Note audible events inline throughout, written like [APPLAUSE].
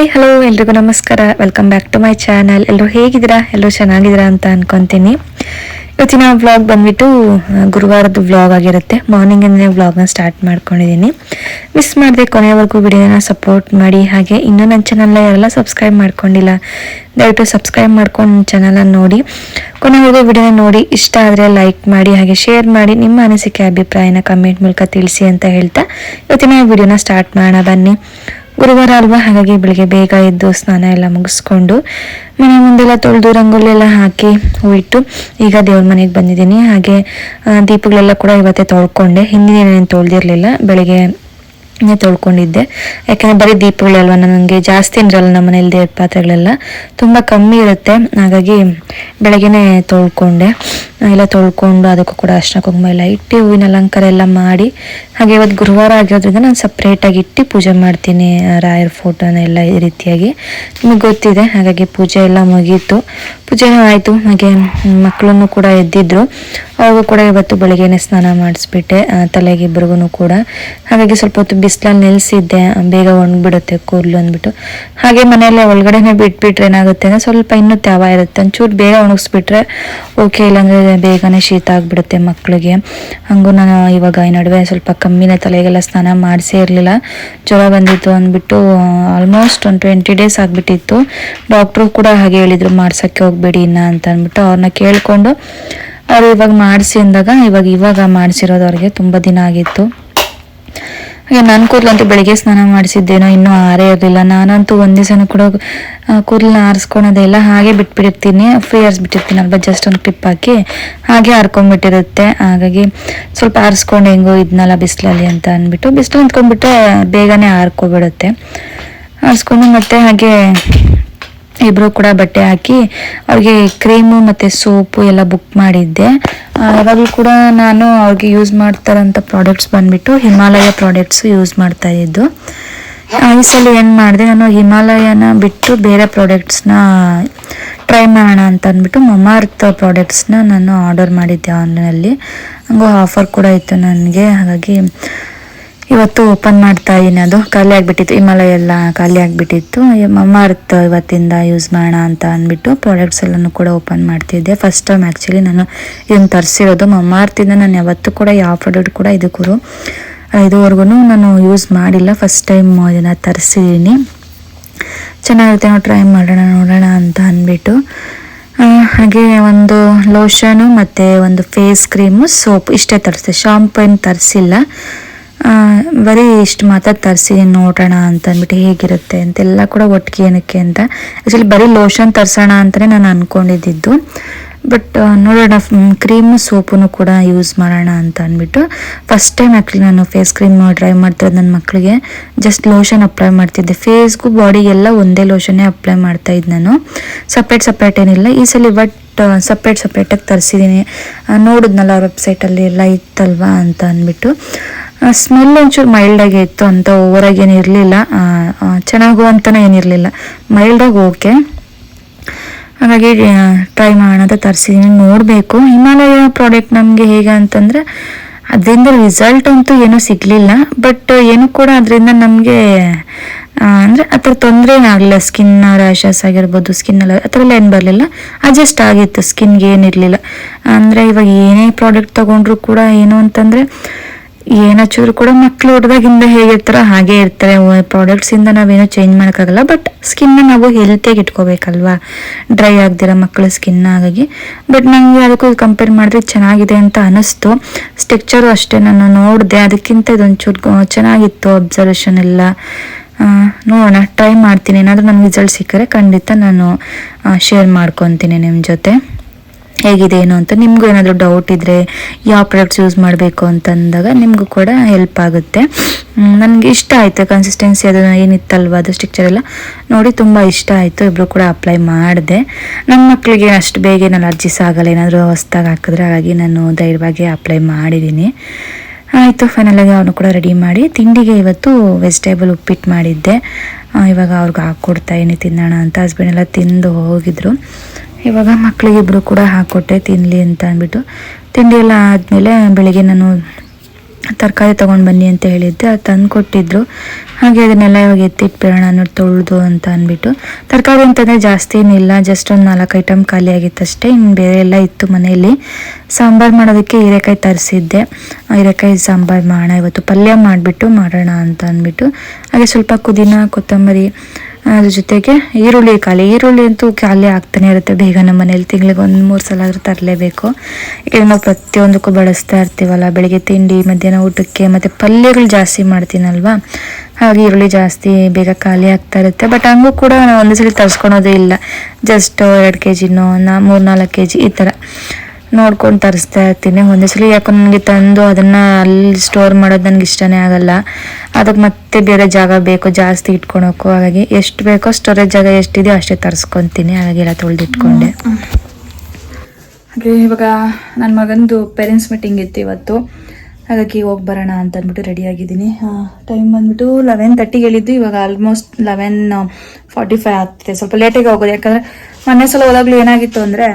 Hi hello ಎಲ್ರಿಗೂ ನಮಸ್ಕಾರ. Welcome back to my channel ಎಲ್ಲರೂ ಹೇಗಿದ್ದೀರಾ? ಎಲ್ಲರೂ ಚೆನ್ನಾಗಿದ್ದೀರಾ ಅಂತ ಅನ್ಕೊಂತೀನಿ. ಇವತ್ತಿನ ವ್ಲಾಗ್ ಬಂದ್ಬಿಟ್ಟು ಗುರುವಾರದ ವ್ಲಾಗ್ ಆಗಿರುತ್ತೆ. ಮಾರ್ನಿಂಗಿಂದನೇ ವ್ಲಾಗ್ನ ಸ್ಟಾರ್ಟ್ ಮಾಡ್ಕೊಂಡಿದ್ದೀನಿ. ಮಿಸ್ ಮಾಡಿದೆ ಕೊನೆಯವರೆಗೂ ವಿಡಿಯೋನ ಸಪೋರ್ಟ್ ಮಾಡಿ. ಹಾಗೆ ಇನ್ನೂ ನನ್ನ ಚಾನಲ್ನ ಯಾರೆಲ್ಲ ಸಬ್ಸ್ಕ್ರೈಬ್ ಮಾಡ್ಕೊಂಡಿಲ್ಲ, ದಯವಿಟ್ಟು ಸಬ್ಸ್ಕ್ರೈಬ್ ಮಾಡ್ಕೊಂಡು ನನ್ನ ಚಾನಲನ್ನು ನೋಡಿ. ಕೊನೆವರೆಗೂ ವಿಡಿಯೋನ ನೋಡಿ. ಇಷ್ಟ ಆದರೆ ಲೈಕ್ ಮಾಡಿ, ಹಾಗೆ ಶೇರ್ ಮಾಡಿ, ನಿಮ್ಮ ಅನಿಸಿಕೆ, ಅಭಿಪ್ರಾಯನ ಕಮೆಂಟ್ ಮೂಲಕ ತಿಳಿಸಿ ಅಂತ ಹೇಳ್ತಾ ಇವತ್ತಿನ ವಿಡಿಯೋನ ಸ್ಟಾರ್ಟ್ ಮಾಡೋಣ. ಬನ್ನಿ. ಗುರುವಾರ ಅಲ್ವಾ? ಹಾಗಾಗಿ ಬೆಳಿಗ್ಗೆ ಬೇಗ ಎದ್ದು ಸ್ನಾನ ಎಲ್ಲ ಮುಗಿಸ್ಕೊಂಡು ಮನೆ ಮುಂದೆಲ್ಲ ತೊಳೆದು ರಂಗೋಲಿ ಎಲ್ಲ ಹಾಕಿ ಹೂ ಇಟ್ಟು ಈಗ ದೇವ್ರ ಮನೆಗೆ ಬಂದಿದ್ದೀನಿ. ಹಾಗೆ ದೀಪಗಳೆಲ್ಲ ಕೂಡ ಇವತ್ತೇ ತೊಳ್ಕೊಂಡೆ. ಹಿಂದಿನ ನಾನು ತೊಳೆದಿರಲಿಲ್ಲ, ಬೆಳಿಗ್ಗೆ ತೊಳ್ಕೊಂಡಿದ್ದೆ. ಯಾಕೆಂದ್ರೆ ಬರೀ ದೀಪಗಳಲ್ವ ನನಗೆ ಜಾಸ್ತಿ ಇರಲ್ಲ ನಮ್ಮ ಮನೇಲಿ ದೇವ್ರ ಪಾತ್ರೆಗಳೆಲ್ಲ. ತುಂಬ ಕಮ್ಮಿ ಇರುತ್ತೆ. ಹಾಗಾಗಿ ಬೆಳಗ್ಗೆನೆ ತೊಳ್ಕೊಂಡೆ. ಎಲ್ಲ ತೊಳ್ಕೊಂಡು ಅದಕ್ಕೂ ಕೂಡ ಅರ್ಶಿನ ಕುಂಕುಮ ಎಲ್ಲ ಇಟ್ಟು ಹೂವಿನ ಅಲಂಕಾರ ಎಲ್ಲ ಮಾಡಿ, ಹಾಗೆ ಇವತ್ತು ಗುರುವಾರ ಆಗಿರೋದ್ರಿಂದ ನಾನು ಸಪ್ರೇಟಾಗಿ ಇಟ್ಟು ಪೂಜೆ ಮಾಡ್ತೀನಿ ರಾಯರ್ ಫೋಟೋನ ಎಲ್ಲ ಈ ರೀತಿಯಾಗಿ. ನಿಮಗೆ ಗೊತ್ತಿದೆ, ಹಾಗಾಗಿ ಪೂಜೆ ಎಲ್ಲ ಮುಗೀತು. ಪೂಜೆನೂ ಆಯಿತು, ಹಾಗೆ ಮಕ್ಕಳನ್ನು ಕೂಡ ಎದ್ದಿದ್ರು. ಅವ್ರಿಗೂ ಕೂಡ ಇವತ್ತು ಬೆಳಗ್ಗೆನೆ ಸ್ನಾನ ಮಾಡಿಸ್ಬಿಟ್ಟೆ ತಲೆಗೆ ಇಬ್ಬರಿಗೂ ಕೂಡ. ಹಾಗಾಗಿ ಸ್ವಲ್ಪ ಹೊತ್ತು ಬಿಸಿಲಲ್ಲಿ ನೆಲೆಸಿದ್ದೆ, ಬೇಗ ಒಣಗಿಬಿಡುತ್ತೆ ಕೂದಲು ಅಂದ್ಬಿಟ್ಟು. ಹಾಗೆ ಮನೆಯಲ್ಲೇ ಒಳಗಡೆನೆ ಬಿಟ್ಬಿಟ್ರೆ ಏನಾಗುತ್ತೆ ಅಂದರೆ ಸ್ವಲ್ಪ ಇನ್ನೂ ತ್ಯಾವ ಇರುತ್ತೆ. ಒಂಚೂರು ಬೇಗ ಒಣಗಿಸ್ಬಿಟ್ರೆ ಓಕೆ ಇಲ್ಲಾಂದ್ರೆ ಬೇಗನೆ ಶೀತ ಆಗಿಬಿಡುತ್ತೆ ಮಕ್ಕಳಿಗೆ. ಹಂಗೂ ನಾನು ಇವಾಗ ಈ ನಡುವೆ ಸ್ವಲ್ಪ ಕಮ್ಮಿನೇ ತಲೆಗೆಲ್ಲ ಸ್ನಾನ ಮಾಡಿಸೇ ಇರಲಿಲ್ಲ. ಜ್ವರ ಬಂದಿತ್ತು ಅಂದ್ಬಿಟ್ಟು ಆಲ್ಮೋಸ್ಟ್ ಒಂದು ಟ್ವೆಂಟಿ ಡೇಸ್ ಆಗಿಬಿಟ್ಟಿತ್ತು. ಡಾಕ್ಟ್ರು ಕೂಡ ಹಾಗೆ ಹೇಳಿದರು, ಮಾಡ್ಸೋಕ್ಕೆ ಹೋಗ್ಬೇಡಿ ಇನ್ನ ಅಂತ ಅಂದ್ಬಿಟ್ಟು ಅವ್ರನ್ನ ಕೇಳಿಕೊಂಡು ಅವರು ಇವಾಗ ಮಾಡಿಸಿ ಅಂದಾಗ ಇವಾಗ ಇವಾಗ ಮಾಡಿಸಿರೋದು ಅವ್ರಿಗೆ ತುಂಬ ದಿನ ಆಗಿತ್ತು. ಹಾಗೆ ನನ್ನ ಕೂದಲಂತೂ ಬೆಳಿಗ್ಗೆ ಸ್ನಾನ ಮಾಡಿಸಿದ್ದೇನೋ ಇನ್ನೂ ಆರೇ ಇರಲಿಲ್ಲ. ನಾನಂತೂ ಒಂದೇ ಸಲ ಕೂಡ ಕೂದಲನ್ನ ಆರಿಸ್ಕೊಳೋದೆಲ್ಲ ಹಾಗೆ ಬಿಟ್ಬಿಟ್ಟಿರ್ತೀನಿ. ಫ್ರೀ ಆರಿಸ್ಬಿಟ್ಟಿರ್ತೀನಿ ಅಲ್ವಾ ಜಸ್ಟ್ ಒಂದು ಕ್ಲಿಪ್ ಹಾಕಿ. ಹಾಗೆ ಹಾರ್ಕೊಂಡ್ಬಿಟ್ಟಿರುತ್ತೆ ಹಾಗಾಗಿ ಸ್ವಲ್ಪ ಆರಿಸ್ಕೊಂಡು ಹೆಂಗೋ ಇದ್ನಲ್ಲ ಬಿಸಿಲಲ್ಲಿ ಅಂತ ಅಂದ್ಬಿಟ್ಟು, ಬಿಸಿಲು ನಿಂತ್ಕೊಂಡ್ಬಿಟ್ರೆ ಬೇಗನೆ ಹಾರ್ಕೊಬಿಡುತ್ತೆ ಆರಿಸ್ಕೊಂಡು ಮತ್ತೆ ಹಾಗೆ ಇಬ್ರು ಕೂಡ ಬಟ್ಟೆ ಹಾಕಿ ಅವ್ರಿಗೆ ಕ್ರೀಮು ಮತ್ತು ಸೋಪು ಎಲ್ಲ ಬುಕ್ ಮಾಡಿದ್ದೆ. ಯಾವಾಗಲೂ ಕೂಡ ನಾನು ಅವ್ರಿಗೆ ಯೂಸ್ ಮಾಡ್ತಾರಂಥ ಪ್ರಾಡಕ್ಟ್ಸ್ ಬಂದ್ಬಿಟ್ಟು ಹಿಮಾಲಯ ಪ್ರಾಡಕ್ಟ್ಸು ಯೂಸ್ ಮಾಡ್ತಾ ಇದ್ದು. ಈ ಸಲ ಏನು ಮಾಡಿದೆ, ನಾನು ಹಿಮಾಲಯನ ಬಿಟ್ಟು ಬೇರೆ ಪ್ರಾಡಕ್ಟ್ಸ್ನ ಟ್ರೈ ಮಾಡೋಣ ಅಂತ ಅಂದ್ಬಿಟ್ಟು ಮಮಾರ್ತ್ ಪ್ರಾಡಕ್ಟ್ಸ್ನ ನಾನು ಆರ್ಡರ್ ಮಾಡಿದ್ದೆ ಆನ್ಲೈನಲ್ಲಿ ಹಂಗೂ ಆಫರ್ ಕೂಡ ಇತ್ತು ನನಗೆ. ಹಾಗಾಗಿ ಇವತ್ತು ಓಪನ್ ಮಾಡ್ತಾ ಇದ್ದೀನಿ ಅದು. ಖಾಲಿ ಆಗಿಬಿಟ್ಟಿತ್ತು. ಹಿಮಾಲಯ ಎಲ್ಲ ಖಾಲಿ ಆಗಿಬಿಟ್ಟಿತ್ತು. ಮಮಾರ್ತ್ ಇವತ್ತಿಂದ ಯೂಸ್ ಮಾಡೋಣ ಅಂತ ಅಂದ್ಬಿಟ್ಟು ಪ್ರಾಡಕ್ಟ್ಸ್ ಎಲ್ಲನೂ ಕೂಡ ಓಪನ್ ಮಾಡ್ತಿದ್ದೆ. ಫಸ್ಟ್ ಟೈಮ್ ಆ್ಯಕ್ಚುಲಿ ನಾನು ಇದನ್ನು ತರಿಸಿರೋದು. ಮಮ್ಮಾರ್ತಿಂದ ನಾನು ಯಾವತ್ತೂ ಕೂಡ ಯಾವ ಪ್ರಾಡಕ್ಟ್ ಕೂಡ ಇದಕ್ಕೂ ಇದುವರೆಗೂ ನಾನು ಯೂಸ್ ಮಾಡಿಲ್ಲ. ಫಸ್ಟ್ ಟೈಮ್ ಇದನ್ನು ತರಿಸಿದ್ದೀನಿ ಚೆನ್ನಾಗಿರುತ್ತೆ ನಾವು ಟ್ರೈ ಮಾಡೋಣ, ನೋಡೋಣ ಅಂತ ಅಂದ್ಬಿಟ್ಟು. ಹಾಗೆ ಒಂದು ಲೋಷನು ಮತ್ತು ಒಂದು ಫೇಸ್ ಕ್ರೀಮು ಸೋಪ್ ಇಷ್ಟೇ ತರಿಸಿದೆ ಶಾಂಪೇನ್ ತರಿಸಿಲ್ಲ. ಬರೀ ಇಷ್ಟು ಮಾತ್ರ ತರಿಸಿ, ನೋಡೋಣ ಅಂತ ಅಂದ್ಬಿಟ್ಟು ಹೇಗಿರುತ್ತೆ ಅಂತೆಲ್ಲ ಕೂಡ ಒಟ್ಟಿಗೆ ಏನಕ್ಕೆ ಅಂತ. ಆ್ಯಕ್ಚುಲಿ ಬರೀ ಲೋಷನ್ ತರಿಸೋಣ ಅಂತಲೇ ನಾನು ಅಂದ್ಕೊಂಡಿದ್ದಿದ್ದು ಬಟ್ ನೋಡೋಣ ಕ್ರೀಮು ಸೋಪನ್ನು ಕೂಡ ಯೂಸ್ ಮಾಡೋಣ ಅಂತ ಅಂದ್ಬಿಟ್ಟು. ಫಸ್ಟ್ ಟೈಮ್ ಆ್ಯಕ್ಚುಲಿ ನಾನು ಫೇಸ್ ಕ್ರೀಮ್ ಡ್ರೈ ಮಾಡ್ತಿರೋದು ನನ್ನ ಮಕ್ಕಳಿಗೆ ಜಸ್ಟ್ ಲೋಷನ್ ಅಪ್ಲೈ ಮಾಡ್ತಿದ್ದೆ. ಫೇಸ್ಗೂ ಬಾಡಿಗೆಲ್ಲ ಒಂದೇ ಲೋಷನ್ನೇ ಅಪ್ಲೈ ಮಾಡ್ತಾ ಇದ್ದು ನಾನು. ಸಪ್ರೇಟ್ ಸಪ್ರೇಟ್ ಏನಿಲ್ಲ. ಈ ಸಲ ಬಟ್ ಸಪ್ರೇಟ್ ಸಪ್ರೇಟಾಗಿ ತರಿಸಿದ್ದೀನಿ ನೋಡಿದ್ನಲ್ಲ ಅವ್ರ ವೆಬ್ಸೈಟಲ್ಲಿ ಎಲ್ಲ ಇತ್ತಲ್ವಾ ಅಂತ ಅಂದ್ಬಿಟ್ಟು. ಸ್ಮೆಲ್ ಒಂಚೂರು ಮೈಲ್ಡಾಗೆ ಇತ್ತು ಅಂತ ಓವರಾಗಿ ಏನು ಇರಲಿಲ್ಲ. ಚೆನ್ನಾಗು ಅಂತಲೇ ಏನಿರಲಿಲ್ಲ ಮೈಲ್ಡಾಗಿ ಓಕೆ ಹಾಗಾಗಿ ಟ್ರೈ ಅಂತ ತರಿಸಿದ್ದೀನಿ ನೋಡಬೇಕು. ಹಿಮಾಲಯ ಪ್ರಾಡಕ್ಟ್ ನಮಗೆ ಹೇಗೆ ಅಂತಂದರೆ, ಅದರಿಂದ ರಿಸಲ್ಟ್ ಅಂತೂ ಏನೂ ಸಿಗಲಿಲ್ಲ. ಬಟ್ ಏನು ಕೂಡ ಅದರಿಂದ ನಮಗೆ ಅಂದರೆ ಆ ಥರ ತೊಂದರೆ ಏನಾಗಲಿಲ್ಲ ಸ್ಕಿನ್ ರ್ಯಾಷಸ್ ಆಗಿರ್ಬೋದು ಸ್ಕಿನ್ ಎಲ್ಲ ಆ ಥರ ಎಲ್ಲ ಏನು ಬರಲಿಲ್ಲ. ಅಡ್ಜಸ್ಟ್ ಆಗಿತ್ತು. ಸ್ಕಿನ್ಗೆ ಏನಿರಲಿಲ್ಲ ಅಂದರೆ ಇವಾಗ ಏನೇ ಪ್ರಾಡಕ್ಟ್ ತೊಗೊಂಡ್ರು ಕೂಡ ಏನು ಅಂತಂದರೆ ಏನು ಹಚ್ಚಿದ್ರು ಕೂಡ ಮಕ್ಳು ಹುಡ್ದಾಗಿಂದ ಹೇಗಿರ್ತಾರೋ ಹಾಗೆ ಇರ್ತಾರೆ ಪ್ರಾಡಕ್ಟ್ಸಿಂದ ನಾವೇನು ಚೇಂಜ್ ಮಾಡೋಕ್ಕಾಗಲ್ಲ. ಬಟ್ ಸ್ಕಿನ್ನ ನಾವು ಹೆಲ್ತಿಯಾಗಿ ಇಟ್ಕೋಬೇಕಲ್ವಾ? ಡ್ರೈ ಆಗ್ದಿರೋ ಮಕ್ಕಳ ಸ್ಕಿನ್ ಹಾಗಾಗಿ. ಬಟ್ ನನಗೆ ಅದಕ್ಕೂ ಕಂಪೇರ್ ಮಾಡಿದ್ರೆ ಚೆನ್ನಾಗಿದೆ ಅಂತ ಅನಿಸ್ತು. ಸ್ಟ್ರಕ್ಚರು ಅಷ್ಟೇ. ನಾನು ನೋಡಿದೆ. ಅದಕ್ಕಿಂತ ಇದೊಂಚೂರು ಚೆನ್ನಾಗಿತ್ತು ಅಬ್ಸರ್ವೇಷನ್ ಎಲ್ಲ. ನೋಡೋಣ. ಟ್ರೈ ಮಾಡ್ತೀನಿ. ಏನಾದರೂ ನನಗೆ ರಿಸಲ್ಟ್ ಸಿಕ್ಕರೆ ಖಂಡಿತ ನಾನು ಶೇರ್ ಮಾಡ್ಕೊತೀನಿ ನಿಮ್ಮ ಜೊತೆ. ಹೇಗಿದೆ, ಏನು ಅಂತ ನಿಮಗೂ ಏನಾದರೂ ಡೌಟ್ ಇದ್ದರೆ ಯಾವ ಪ್ರಾಡಕ್ಟ್ಸ್ ಯೂಸ್ ಮಾಡಬೇಕು ಅಂತಂದಾಗ ನಿಮಗೂ ಕೂಡ ಹೆಲ್ಪ್ ಆಗುತ್ತೆ. ನನಗೆ ಇಷ್ಟ ಆಯಿತು ಕನ್ಸಿಸ್ಟೆನ್ಸಿ ಅದು ಏನಿತ್ತಲ್ವ ಅದು ಸ್ಟಿಕ್ಚರ್ ಎಲ್ಲ. ನೋಡಿ, ತುಂಬ ಇಷ್ಟ ಆಯಿತು ಇಬ್ಬರು ಕೂಡ ಅಪ್ಲೈ ಮಾಡಿದೆ. ನನ್ನ ಮಕ್ಕಳಿಗೆ ಅಷ್ಟು ಬೇಗ ನಾನು ಅರ್ಜಿ ಆಗಲ್ಲ, ಏನಾದರೂ ಹೊಸ್ದಾಗಿ ಹಾಕಿದ್ರೆ ಹಾಗಾಗಿ ನಾನು ಧೈರ್ಯವಾಗಿ ಅಪ್ಲೈ ಮಾಡಿದ್ದೀನಿ ಆಯಿತು ಫೈನಲಾಗಿ ಅವನು ಕೂಡ ರೆಡಿ ಮಾಡಿ, ತಿಂಡಿಗೆ ಇವತ್ತು ವೆಜಿಟೇಬಲ್ ಉಪ್ಪಿಟ್ಟು ಮಾಡಿದ್ದೆ. ಇವಾಗ ಅವ್ರಿಗೆ ಹಾಕ್ಕೊಡ್ತಾ ತಿನ್ನೋಣ ಅಂತ. ಹಸ್ಬೆಂಡ್ ಎಲ್ಲ ತಿಂದು ಹೋಗಿದ್ರು. ಇವಾಗ ಮಕ್ಕಳಿಗಿಬ್ಬರು ಕೂಡ ಹಾಕ್ಕೊಟ್ಟೆ ತಿನ್ನಲಿ ಅಂತ ಅಂದ್ಬಿಟ್ಟು. ತಿಂಡಿ ಎಲ್ಲ ಆದಮೇಲೆ ಬೆಳಿಗ್ಗೆ ನಾನು ತರಕಾರಿ ತೊಗೊಂಡು ಬನ್ನಿ ಅಂತ ಹೇಳಿದ್ದೆ, ಅದು ತಂದು ಕೊಟ್ಟಿದ್ರು ಹಾಗೆ ಅದನ್ನೆಲ್ಲ ಇವಾಗ ಎತ್ತಿಟ್ಬಿಡೋಣ ನೋಡಿ ತೊಳೆದು ಅಂತ ಅಂದ್ಬಿಟ್ಟು. ತರಕಾರಿ ಅಂತಂದರೆ ಜಾಸ್ತಿ ಏನಿಲ್ಲ ಜಸ್ಟ್ ಒಂದು ನಾಲ್ಕು ಐಟಮ್ ಖಾಲಿ ಆಗಿತ್ತು ಅಷ್ಟೇ ಇನ್ನು ಬೇರೆ ಎಲ್ಲ ಇತ್ತು ಮನೆಯಲ್ಲಿ. ಸಾಂಬಾರು ಮಾಡೋದಕ್ಕೆ ಹೀರೆಕಾಯಿ ತರಿಸಿದ್ದೆ. ಹೀರೆಕಾಯಿ ಸಾಂಬಾರು ಮಾಡೋಣ, ಇವತ್ತು ಪಲ್ಯ ಮಾಡಿಬಿಟ್ಟು ಮಾಡೋಣ ಅಂತ ಅಂದ್ಬಿಟ್ಟು. ಹಾಗೆ ಸ್ವಲ್ಪ ಪುದೀನ, ಕೊತ್ತಂಬರಿ ಅದ್ರ ಜೊತೆಗೆ ಈರುಳ್ಳಿ ಖಾಲಿ. ಈರುಳ್ಳಿ ಅಂತೂ ಖಾಲಿ ಆಗ್ತಾನೆ ಇರುತ್ತೆ. ಬೇಗ ನಮ್ಮ ಮನೇಲಿ ತಿಂಗಳಿಗೆ ಒಂದು ಮೂರು ಸಲ ಆದರೂ ತರಲೇಬೇಕು. ಈಗ ನಾವು ಪ್ರತಿಯೊಂದಕ್ಕೂ ಬಳಸ್ತಾ ಇರ್ತೀವಲ್ಲ, ಬೆಳಗ್ಗೆ ತಿಂಡಿ, ಮಧ್ಯಾಹ್ನ ಊಟಕ್ಕೆ, ಮತ್ತು ಪಲ್ಯಗಳು ಜಾಸ್ತಿ ಮಾಡ್ತೀನಲ್ವಾ? ಹಾಗೆ ಈರುಳ್ಳಿ ಜಾಸ್ತಿ ಬೇಗ ಖಾಲಿ ಆಗ್ತಾ ಇರುತ್ತೆ. ಬಟ್ ಹಂಗೂ ಕೂಡ ನಾವು ಒಂದೇ ಸಲ ತರ್ಸ್ಕೊಳೋದೇ ಇಲ್ಲ. ಜಸ್ಟ್ ಎರಡು ಕೆ ಜಿನೋ ನಾ ಮೂರು ನಾಲ್ಕು ಕೆ ಜಿ ಈ ಥರ ನೋಡ್ಕೊಂಡು ತರಿಸ್ತಾ ಇರ್ತೀನಿ. ಒಂದೇ ಸಲ ಯಾಕೋ ನನಗೆ ತಂದು ಅದನ್ನು ಅಲ್ಲಿ ಸ್ಟೋರ್ ಮಾಡೋದು ನನಗೆ ಇಷ್ಟನೇ ಆಗಲ್ಲ. ಅದಕ್ಕೆ ಮತ್ತೆ ಬೇರೆ ಜಾಗ ಬೇಕು, ಜಾಸ್ತಿ ಇಟ್ಕೊಳಕ್ಕೂ ಹಾಗಾಗಿ ಎಷ್ಟು ಬೇಕೋ ಸ್ಟೋರೇಜ್ ಜಾಗ ಎಷ್ಟಿದೆಯೋ ಅಷ್ಟೇ ತರಿಸ್ಕೊತೀನಿ. ಹಾಗಾಗಿ ಎಲ್ಲ ತೊಳೆದಿಟ್ಕೊಂಡೆ ಹಾಗೆ ಇವಾಗ ನನ್ನ ಮಗಂದು ಪೇರೆಂಟ್ಸ್ ಮೀಟಿಂಗ್ ಇತ್ತು ಇವತ್ತು. ಹಾಗಾಗಿ ಹೋಗಿ ಬರೋಣ ಅಂತ ಅಂದ್ಬಿಟ್ಟು ರೆಡಿ ಆಗಿದ್ದೀನಿ ಟೈಮ್ ಬಂದ್ಬಿಟ್ಟು ಲೆವೆನ್ ತರ್ಟಿಗೆ ಹೇಳಿದ್ದು ಇವಾಗ ಆಲ್ಮೋಸ್ಟ್ ಲೆವೆನ್ ಫಾರ್ಟಿ ಫೈವ್ ಆಗ್ತಿದೆ. ಸ್ವಲ್ಪ ಲೇಟಾಗಿ ಹೋಗೋದು. ಯಾಕಂದರೆ ಮೊನ್ನೆ ಸಲ ಹೋದಾಗಲೂ ಏನಾಗಿತ್ತು ಅಂದರೆ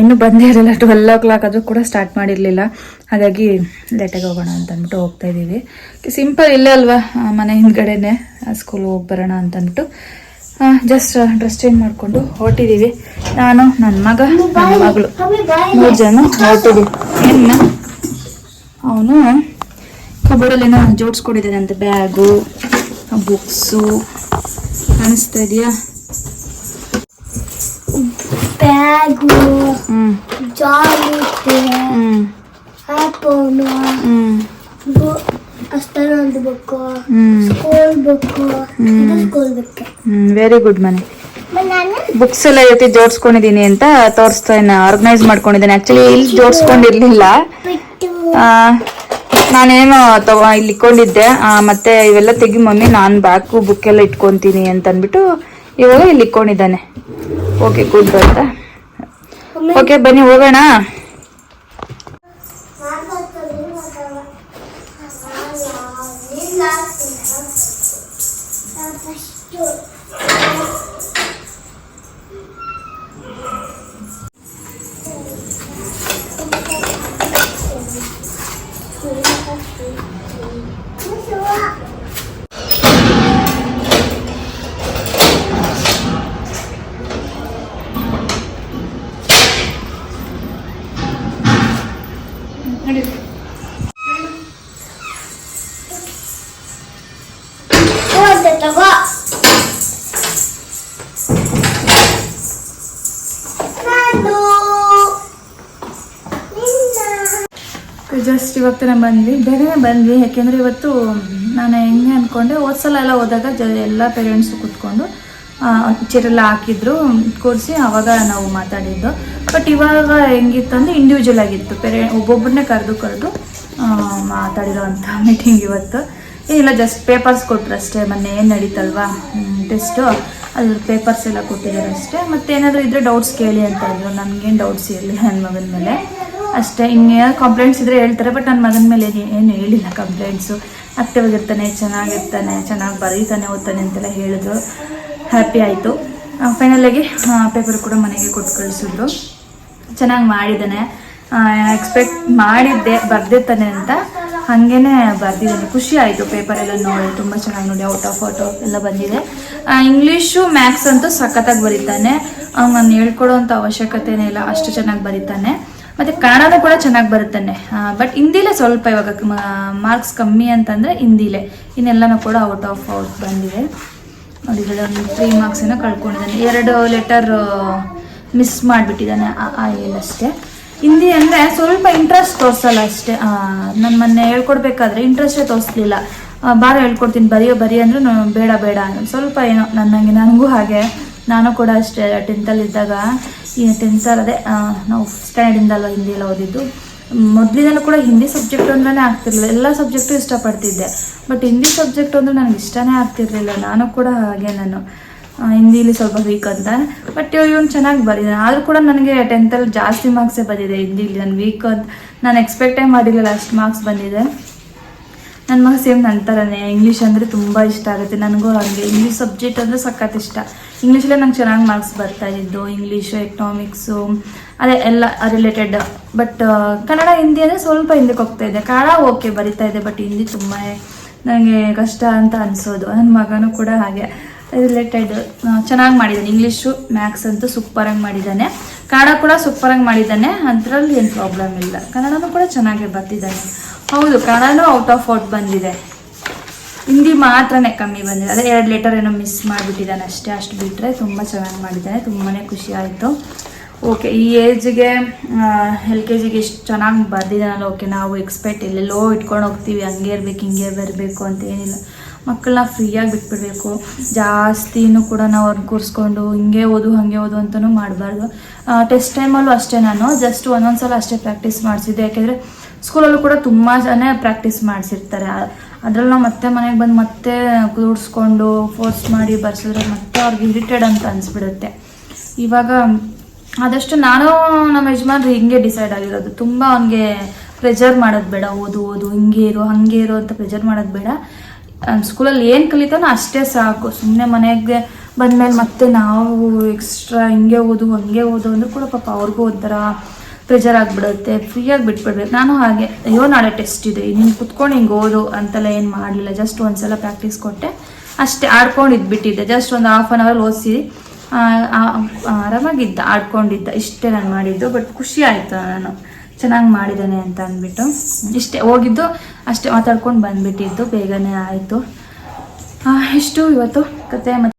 ಇನ್ನೂ ಬಂದೇ ಇರಲಿಲ್ಲ ಟ್ವೆಲ್ ಓ ಕ್ಲಾಕ್ ಆದರೂ ಕೂಡ ಸ್ಟಾರ್ಟ್ ಮಾಡಿರಲಿಲ್ಲ. ಹಾಗಾಗಿ ಲೇಟಾಗಿ ಹೋಗೋಣ ಅಂತ ಅಂದ್ಬಿಟ್ಟು ಹೋಗ್ತಾ ಇದ್ದೀವಿ. ಸಿಂಪಲ್ ಇಲ್ಲೇ ಅಲ್ವಾ ಮನೆ ಹಿಂದ್ಗಡೆನೆ ಸ್ಕೂಲ್ ಹೋಗಿ ಬರೋಣ ಅಂತ ಅಂದ್ಬಿಟ್ಟು. ಜಸ್ಟ್ ಡ್ರೆಸ್ ಚೇಂಜ್ ಮಾಡಿಕೊಂಡು ಹೊರಟಿದ್ದೀವಿ. ನಾನು ನನ್ನ ಮಗ, ನನ್ನ ಮಗಳು, ಮೂರು ಜನ ಹೊರಟಿದ್ದೀವಿ. ಏನು ಅವನು ಕಬೋರ್ಡಲ್ಲಿ ಏನೋ ಅಂತ ಬ್ಯಾಗು ಬುಕ್ಸು ಕಾಣಿಸ್ತಾ ಇದೆಯಾ? ಬ್ಯಾಗು ಹ್ಞೂ ಆಪೋನು ಅಷ್ಟೊಂದು book school book school book very good ಮನೆ. ಬುಕ್ಸ್ ಎಲ್ಲ ಇವತ್ತಿ ಜೋಡಿಸ್ಕೊಂಡಿದ್ದೀನಿ ಅಂತ ತೋರಿಸ್ತಾ ಆರ್ಗನೈಸ್ ಮಾಡ್ಕೊಂಡಿದ್ದೀನಿ. ಆಕ್ಚುಲಿ ಇಲ್ಲಿ ಜೋಡಿಸ್ಕೊಂಡಿರ್ಲಿಲ್ಲ. ನಾನೇನು ತಗೋ ಇಲ್ಲಿ ಇಟ್ಕೊಂಡಿದ್ದೆ ಮತ್ತೆ ಇವೆಲ್ಲ ತೆಗಿ ಮಮ್ಮಿ ನಾನು ಬ್ಯಾಕು ಬುಕ್ ಎಲ್ಲ ಇಟ್ಕೊಂತೀನಿ ಅಂತ ಅಂದ್ಬಿಟ್ಟು ಇವಾಗ ಇಲ್ಲಿ ಇಟ್ಕೊಂಡಿದ್ದಾನೆ ಓಕೆ ಗುಡ್ ಅಂತ ಓಕೆ ಬನ್ನಿ ಹೋಗೋಣ. ಹೋದೆ ಜಸ್ಟ್ ಇವತ್ತಿನ ಬಂದ್ವಿ. ಬೇಗನೆ ಬಂದ್ವಿ. ಯಾಕೆಂದರೆ ಇವತ್ತು ನಾನು ಹೆಂಗೆ ಅಂದ್ಕೊಂಡೆ ಸಲ ಎಲ್ಲ ಹೋದಾಗ ಜ, ಎಲ್ಲ ಪೇರೆಂಟ್ಸು ಕೂತ್ಕೊಂಡು ಚೇರೆಲ್ಲ ಹಾಕಿದ್ರು, ಕೂರಿಸಿ ಆವಾಗ ನಾವು ಮಾತಾಡಿದ್ದು. ಬಟ್ ಇವಾಗ ಹೆಂಗಿತ್ತು ಅಂದರೆ ಇಂಡಿವಿಜುವಲ್ ಆಗಿತ್ತು. ಪೇರೆ ಒಬ್ಬೊಬ್ಬರನ್ನೇ ಕರೆದು ಕರೆದು ಮಾತಾಡಿರೋ ಅಂಥ [LAUGHS] ಮೀಟಿಂಗ್ ಇವತ್ತು. ಏನಿಲ್ಲ ಜಸ್ಟ್ ಪೇಪರ್ಸ್ ಕೊಟ್ಟರು ಅಷ್ಟೇ. ಮೊನ್ನೆ ಏನು ನಡೀತಲ್ವಾ? ಟೆಸ್ಟು ಅದ್ರ ಪೇಪರ್ಸ್ ಎಲ್ಲ ಕೊಟ್ಟಿದ್ದಾರೆ ಅಷ್ಟೇ. ಮತ್ತೆ ಏನಾದರೂ ಇದ್ರೆ ಡೌಟ್ಸ್ ಕೇಳಿ ಅಂತ ಅಂದರು ನನಗೇನು ಡೌಟ್ಸ್ ಇರಲಿ ನನ್ನ ಮಗನ ಮೇಲೆ. ಅಷ್ಟೇ ಹಿಂಗೆ ಕಂಪ್ಲೇಂಟ್ಸ್ ಇದ್ರೆ ಹೇಳ್ತಾರೆ ಬಟ್ ನನ್ನ ಮಗನ ಮೇಲೆ ಏನು ಹೇಳಿಲ್ಲ ಕಂಪ್ಲೇಂಟ್ಸು ಆಕ್ಟಿವ್ ಆಗಿರ್ತಾನೆ, ಚೆನ್ನಾಗಿರ್ತಾನೆ, ಚೆನ್ನಾಗಿ ಬರೀತಾನೆ, ಓದ್ತಾನೆ ಅಂತೆಲ್ಲ ಹೇಳಿದ್ರು. ಹ್ಯಾಪಿ ಆಯಿತು. ಫೈನಲಾಗಿ ಪೇಪರ್ ಕೂಡ ಮನೆಗೆ ಕೊಟ್ಟು ಕಳಿಸಿದ್ರು. ಚೆನ್ನಾಗಿ ಮಾಡಿದ್ದಾನೆ. ಎಕ್ಸ್ಪೆಕ್ಟ್ ಮಾಡಿದ್ದೆ, ಬರ್ದಿರ್ತಾನೆ ಅಂತ. ಹಾಗೇ ಬರ್ದಿದ್ದಾನೆ. ಖುಷಿ ಆಯಿತು ಎಲ್ಲ ನೋಡಿ, ತುಂಬ ಚೆನ್ನಾಗಿ ನೋಡಿ ಔಟ್ ಆಫ್ ಔಟ್ ಎಲ್ಲ ಬಂದಿದೆ. ಇಂಗ್ಲೀಷು ಮ್ಯಾಥ್ಸ್ ಅಂತೂ ಸಖತ್ತಾಗಿ ಬರೀತಾನೆ. ನಾನು ಹೇಳ್ಕೊಡೋವಂಥ ಅವಶ್ಯಕತೆನೇ ಇಲ್ಲ, ಅಷ್ಟು ಚೆನ್ನಾಗಿ ಬರೀತಾನೆ. ಮತ್ತು ಕನ್ನಡನೂ ಕೂಡ ಚೆನ್ನಾಗಿ ಬರುತ್ತಾನೆ. ಬಟ್ ಹಿಂದಿಲೇ ಸ್ವಲ್ಪ ಇವಾಗ ಮಾರ್ಕ್ಸ್ ಕಮ್ಮಿ ಅಂತಂದರೆ ಹಿಂದಿಲೇ. ಇನ್ನೆಲ್ಲನೂ ಕೂಡ ಔಟ್ ಆಫ್ ಔಟ್ ಬಂದಿದೆ. ನೋಡಿ ಒಂದು ತ್ರೀ ಮಾರ್ಕ್ಸ್ ಏನೋ ಕಳ್ಕೊಂಡಿದ್ದಾನೆ. ಎರಡು ಲೆಟರ್ ಮಿಸ್ ಮಾಡಿಬಿಟ್ಟಿದ್ದಾನೆ. ಆ ಏನಷ್ಟೇ ಹಿಂದಿ ಅಂದರೆ ಸ್ವಲ್ಪ ಇಂಟ್ರೆಸ್ಟ್ ತೋರಿಸಲ್ಲ ಅಷ್ಟೇ. ನಾನು ಮೊನ್ನೆ ಹೇಳ್ಕೊಡ್ಬೇಕಾದ್ರೆ ಇಂಟ್ರೆಸ್ಟೇ ತೋರಿಸ್ಲಿಲ್ಲ. ಬಾರ ಹೇಳ್ಕೊಡ್ತೀನಿ, ಬರೆಯೋ, ಬರಿ ಅಂದ್ರೆ ನಾನು ಬೇಡ ಬೇಡ ಸ್ವಲ್ಪ ಏನೋ ನನ್ನಂಗೆ, ನನಗೂ ಹಾಗೆ. ನಾನು ಕೂಡ ಅಷ್ಟೇ ಟೆಂತಲ್ಲಿ ಈ ಟೆನ್ಸರ್ ಅದೇ ನಾವು ನಾವು ಸ್ಟ್ಯಾಂಡಿಂದಲ್ಲ ಹಿಂದಿ ಎಲ್ಲ ಓದಿದ್ದು ಮೊದಲಿನಲ್ಲೂ ಕೂಡ ಹಿಂದಿ ಸಬ್ಜೆಕ್ಟ್ ಅಂದ್ರೆ ಆಗ್ತಿರ್ಲಿಲ್ಲ. ಎಲ್ಲ ಸಬ್ಜೆಕ್ಟು ಇಷ್ಟಪಡ್ತಿದ್ದೆ. ಬಟ್ ಹಿಂದಿ ಸಬ್ಜೆಕ್ಟ್ ಅಂದ್ರೆ ನನಗೆ ಇಷ್ಟನೇ ಆಗ್ತಿರ್ಲಿಲ್ಲ. ನಾನು ಕೂಡ ಹಾಗೆ ನಾನು ಹಿಂದಿಲಿ ಸ್ವಲ್ಪ ವೀಕ್ ಅಂತ. ಬಟ್ ಇವನು ಚೆನ್ನಾಗಿ ಬರೀ ಆದರೂ ಕೂಡ ನನಗೆ ಟೆಂತಲ್ಲಿ ಜಾಸ್ತಿ ಮಾರ್ಕ್ಸೇ ಬಂದಿದೆ ಹಿಂದಿಲಿ. ನಾನು ವೀಕ್ ಅಂತ. ನಾನು ಎಕ್ಸ್ಪೆಕ್ಟೇ ಮಾಡಿರಲಿಲ್ಲ. ಅಷ್ಟು ಮಾರ್ಕ್ಸ್ ಬಂದಿದೆ. ನನ್ನ ಮಗ ಸೇಮ್ ನನ್ನ ಥರನೇ ಇಂಗ್ಲೀಷ್ ಅಂದರೆ ತುಂಬ ಇಷ್ಟ ಆಗುತ್ತೆ. ನನಗೂ ಹಾಗೆ. ಇಂಗ್ಲೀಷ್ ಸಬ್ಜೆಕ್ಟ್ ಅಂದರೆ ಸಖತ್ ಇಷ್ಟ. ಇಂಗ್ಲೀಷಲ್ಲೇ ನಂಗೆ ಚೆನ್ನಾಗಿ ಮಾರ್ಕ್ಸ್ ಬರ್ತಾ ಇದ್ದು. ಇಂಗ್ಲೀಷು ಎಕನಾಮಿಕ್ಸು ಅದೇ ಎಲ್ಲ ರಿಲೇಟೆಡ್ ಬಟ್ ಕನ್ನಡ, ಹಿಂದಿ ಅಂದರೆ ಸ್ವಲ್ಪ ಹಿಂದಕ್ಕೆ ಹೋಗ್ತಾ ಇದೆ. ಕನ್ನಡ ಓಕೆ ಬರಿತಾ ಇದೆ ಬಟ್ ಹಿಂದಿ ತುಂಬ ನನಗೆ ಕಷ್ಟ ಅಂತ ಅನಿಸೋದು. ನನ್ನ ಮಗನೂ ಕೂಡ ಹಾಗೆ. ರಿಲೇಟೆಡ್ ಚೆನ್ನಾಗಿ ಮಾಡಿದ್ದಾನೆ ಇಂಗ್ಲೀಷು ಮ್ಯಾಥ್ಸ್ ಅಂತೂ ಸೂಪರಾಗಿ ಮಾಡಿದ್ದಾನೆ ಕನ್ನಡ ಕೂಡ ಸೂಪರಾಗಿ ಮಾಡಿದ್ದಾನೆ, ಅದರಲ್ಲಿ ಏನು ಪ್ರಾಬ್ಲಮ್ ಇಲ್ಲ. ಕನ್ನಡನೂ ಕೂಡ ಚೆನ್ನಾಗಿ ಬರ್ತಿದ್ದಾನೆ. ಹೌದು, ಕನ್ನಡನೂ ಔಟ್ ಆಫ್ ಔಟ್ ಬಂದಿದೆ. ಹಿಂದಿ ಮಾತ್ರನೇ ಕಮ್ಮಿ ಬಂದಿದೆ. ಅದೇ ಎರಡು ಲೆಟರ್ ಏನೋ ಮಿಸ್ ಮಾಡಿಬಿಟ್ಟಿದ್ದಾನೆ ಅಷ್ಟೇ, ಅಷ್ಟು ಬಿಟ್ಟರೆ ತುಂಬ ಚೆನ್ನಾಗಿ ಮಾಡಿದ್ದಾನೆ ತುಂಬಾ ಖುಷಿ ಆಯಿತು. ಓಕೆ ಈ ಏಜ್ಗೆ ಎಲ್ ಕೆ ಜಿಗೆ ಎಷ್ಟು ಚೆನ್ನಾಗಿ ಬರ್ದಿದ್ದಾನಲ್ಲ ಓಕೆ ನಾವು ಎಕ್ಸ್ಪೆಕ್ಟ್ ಎಲ್ಲೆಲ್ಲೋ ಇಟ್ಕೊಂಡು ಹೋಗ್ತೀವಿ, ಹಂಗೆ ಇರಬೇಕು, ಹಿಂಗೆ ಬರಬೇಕು ಅಂತ ಏನಿಲ್ಲ. ಮಕ್ಕಳನ್ನ ಫ್ರೀಯಾಗಿ ಬಿಟ್ಬಿಡ್ಬೇಕು. ಜಾಸ್ತಿನೂ ಕೂಡ ನಾವು ಅವ್ರನ್ನ ಕೂರಿಸ್ಕೊಂಡು ಹಿಂಗೆ ಓದು, ಹಾಗೆ ಓದು ಅಂತಲೂ ಮಾಡಬಾರ್ದು. ಟೆಸ್ಟ್ ಟೈಮಲ್ಲೂ ಅಷ್ಟೇ ನಾನು. ಜಸ್ಟ್ ಒಂದೊಂದು ಸಲ ಅಷ್ಟೇ ಪ್ರಾಕ್ಟೀಸ್ ಮಾಡಿಸಿದ್ದೆ. ಯಾಕೆಂದರೆ ಸ್ಕೂಲಲ್ಲೂ ಕೂಡ ತುಂಬ ಜನ ಪ್ರಾಕ್ಟೀಸ್ ಮಾಡಿಸಿರ್ತಾರೆ ಅದರಲ್ಲಿ ನಾವು ಮತ್ತೆ ಮನೆಗೆ ಬಂದು ಮತ್ತೆ ಕೂಡಿಸ್ಕೊಂಡು ಫೋರ್ಸ್ ಮಾಡಿ ಬರ್ಸಿದ್ರೆ ಮತ್ತೆ ಅವ್ರಿಗೆ ಇರಿಟೆಡ್ ಅಂತ ಅನಿಸ್ಬಿಡುತ್ತೆ. ಇವಾಗ ಆದಷ್ಟು ನಾನು ನಮ್ಮ ಯಜಮಾನ್ರು ಹಿಂಗೆ ಡಿಸೈಡ್ ಆಗಿರೋದು. ತುಂಬ ಅವನಿಗೆ ಪ್ರೆಜರ್ ಮಾಡೋದು ಬೇಡ. ಓದು ಓದು, ಹಿಂಗೆ ಇರು, ಹಂಗೆ ಇರು ಅಂತ ಪ್ರೆಜರ್ ಮಾಡೋದು ಬೇಡ. ಸ್ಕೂಲಲ್ಲಿ ಏನು ಕಲಿತಾನೋ ಅಷ್ಟೇ ಸಾಕು. ಸುಮ್ಮನೆ ಮನೆಗೆ ಬಂದಮೇಲೆ ಮತ್ತೆ ನಾವು ಎಕ್ಸ್ಟ್ರಾ ಹಿಂಗೆ ಓದು, ಹಂಗೆ ಓದು ಅಂದ್ರೆ ಕೂಡ ಪಾಪ ಅವ್ರಿಗೂ ಒಂಥರ ಪ್ರೆಜರ್ ಆಗಿಬಿಡುತ್ತೆ. ಫ್ರೀಯಾಗಿ ಬಿಟ್ಬಿಡ್ಬೇಕು. ನಾನು ಹಾಗೆ, ಅಯ್ಯೋ ನಾಳೆ ಟೆಸ್ಟ್ ಇದೆ, ನೀನು ಕುತ್ಕೊಂಡು ಹಿಂಗೆ ಓದು ಅಂತೆಲ್ಲ ಏನು ಮಾಡಲಿಲ್ಲ. ಜಸ್ಟ್ ಒಂದ್ಸಲ ಪ್ರಾಕ್ಟೀಸ್ ಕೊಟ್ಟೆ. ಅಷ್ಟೇ ಆಡ್ಕೊಂಡು ಇದ್ಬಿಟ್ಟಿದ್ದೆ ಜಸ್ಟ್ ಒಂದು ಹಾಫ್ ಆನ್ ಅವರ್ ಓದಿಸಿ ಆರಾಮಾಗಿದ್ದ, ಆಡ್ಕೊಂಡಿದ್ದ. ಇಷ್ಟೇ ನಾನು ಮಾಡಿದ್ದು ಬಟ್ ಖುಷಿ ಆಯಿತು ನಾನು. ಚೆನ್ನಾಗಿ ಮಾಡಿದ್ದಾನೆ ಅಂತ ಅಂದ್ಬಿಟ್ಟು ಇಷ್ಟೇ ಹೋಗಿದ್ದು, ಅಷ್ಟೇ ಮಾತಾಡ್ಕೊಂಡು ಬಂದ್ಬಿಟ್ಟಿದ್ದು, ಬೇಗನೆ ಆಯಿತು. ಇಷ್ಟು ಇವತ್ತು ಕತೆ ಮತ್ತು.